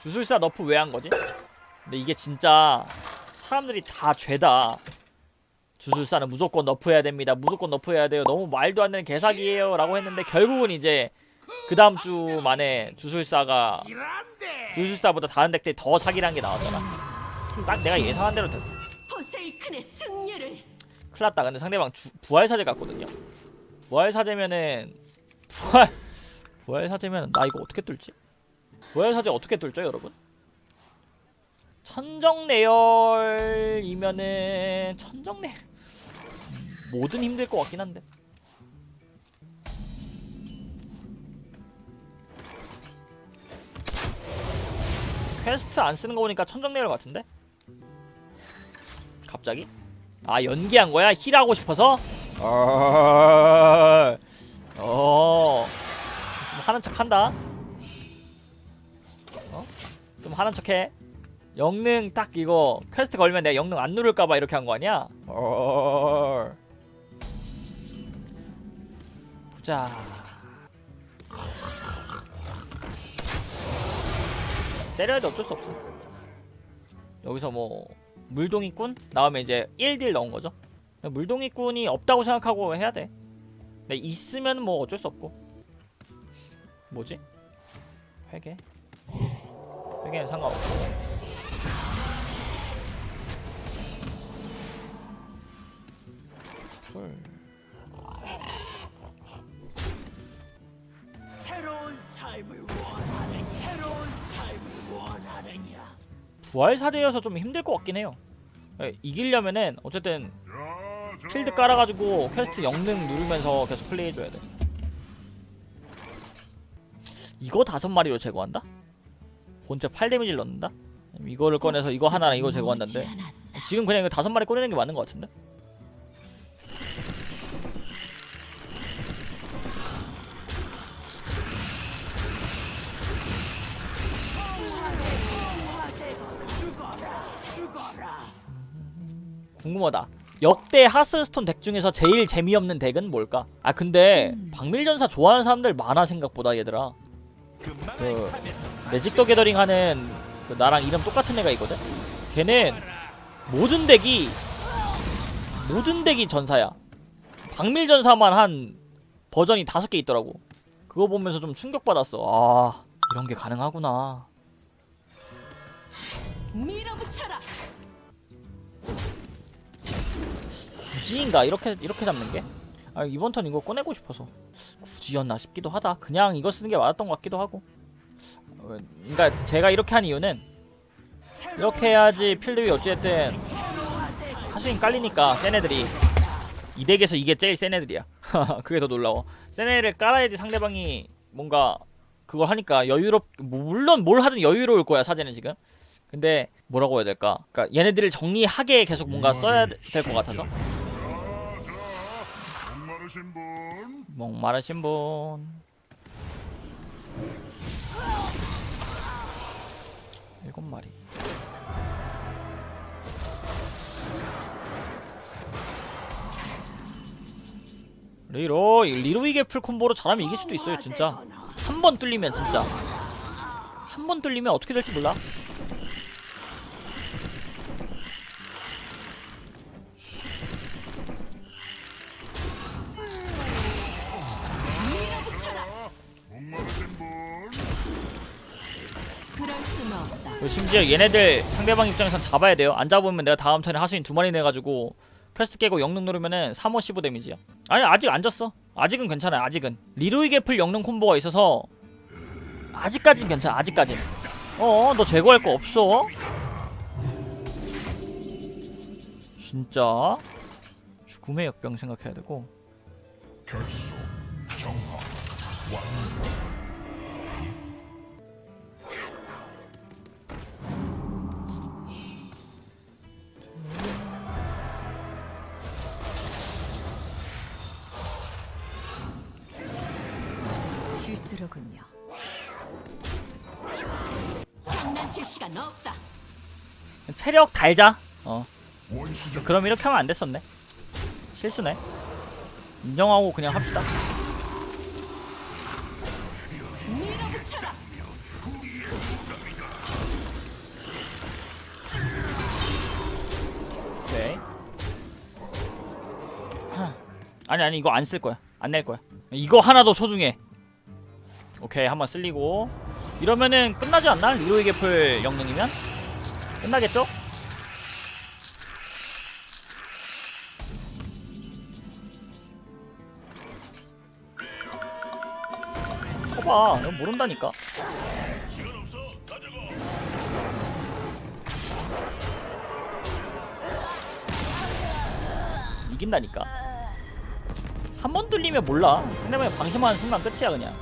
주술사 너프 왜 한 거지? 근데 이게 진짜 사람들이 다 죄다. 주술사는 무조건 너프해야 됩니다. 무조건 너프해야 돼요. 너무 말도 안 되는 개사기예요. 라고 했는데 결국은 이제 그 다음 주 만에 주술사가 주술사보다 다른 덱들이 더 사기란 게 나왔잖아. 딱 내가 예상한 대로 됐어. 큰일 났다. 근데 상대방 주, 부활사제 같거든요. 부활사제면은 부활 부활사제면 나 이거 어떻게 뚫지? 부활사제 어떻게 뚫죠, 여러분? 천정내열이면은 천정내 뭐든 힘들 것 같긴 한데. 퀘스트 안 쓰는 거 보니까 천정내열 같은데? 갑자기? 아 연기한 거야? 힐하고 싶어서? 어... 어... 좀 하는 척 한다 어? 좀 하는 척해 영능 딱 이거 퀘스트 걸면 내가 영능 안 누를까봐 이렇게 한 거 아니야? 어... 보자 때려야 돼 어쩔 수 없어 여기서 뭐 물동이꾼 나오면 이제 1딜 넣은 거죠. 물동이꾼이 없다고 생각하고 해야 돼. 근데 있으면 뭐 어쩔 수 없고. 뭐지? 회계? 회계는 상관없고. 풀. 새로운 삶을 원하는 새로운 삶을 원하느냐 부활 사제여서 좀 힘들 것 같긴 해요. 예, 이기려면은 어쨌든 필드 깔아가지고 퀘스트 영능 누르면서 계속 플레이해줘야 돼. 이거 다섯 마리로 제거한다? 본체 8 데미지를 넣는다? 이거를 꺼내서 이거 하나랑 이거 제거한다는데 지금 그냥 이거 다섯 마리 꺼내는 게 맞는 것 같은데? 궁금하다. 역대 하스스톤 덱 중에서 제일 재미없는 덱은 뭘까? 아 근데 박밀전사 좋아하는 사람들 많아 생각보다 얘들아. 그 매직 더 게더링 하는 그 나랑 이름 똑같은 애가 있거든. 걔는 모든 덱이 모든 덱이 전사야. 박밀전사만 한 버전이 다섯 개 있더라고. 그거 보면서 좀 충격받았어. 아 이런 게 가능하구나. 밀어붙여라 굳이인가 이렇게 이렇게 잡는 게? 아 이번 턴 이거 꺼내고 싶어서 굳이였나 싶기도 하다. 그냥 이거 쓰는 게 맞았던 것 같기도 하고. 어, 그러니까 제가 이렇게 한 이유는 이렇게 해야지 필드위 어찌됐든 하수인 깔리니까 센 애들이 이 덱에서 이게 제일 센 애들이야. 그게 더 놀라워. 센 애를 깔아야지 상대방이 뭔가 그걸 하니까 여유롭 뭐 물론 뭘 하든 여유로울 거야 사제는 지금. 근데 뭐라고 해야 될까? 그러니까 얘네들을 정리하게 계속 뭔가 써야 될 것 같아서. 목마르신 분? 목마르신 분. 일곱 마리. 리로 리로이게 풀 콤보로 잘하면 이길 수도 있어요 진짜. 한 번 뚫리면 진짜. 한 번 뚫리면 어떻게 될지 몰라 심지어 얘네들 상대방 입장에선 잡아야 돼요. 안 잡으면 내가 다음 턴에 하수인 두 마리 내가지고 퀘스트 깨고 영능 누르면은 3호 15 데미지야. 아니 아직 안 졌어. 아직은 괜찮아요. 아직은 리로이 게플 영능 콤보가 있어서 아직까진 괜찮아. 아직까진. 어, 너 제거할 거 없어? 진짜 죽음의 역병 생각해야 되고. 결속 정화 완 실수로군요. 장난칠 시간 없다. 체력 달자. 어. 그럼 이렇게 하면 안 됐었네. 실수네. 인정하고 그냥 합시다. 아니 아니 이거 안 쓸 거야. 안 낼 거야. 이거 하나도 소중해. 오케이 한번 쓸리고 이러면은 끝나지 않나? 리로이 개풀 영능이면? 끝나겠죠? 커봐 넌 모른다니까 이긴다니까 한번 뚫리면 몰라 상대방이 방심하는 순간 끝이야 그냥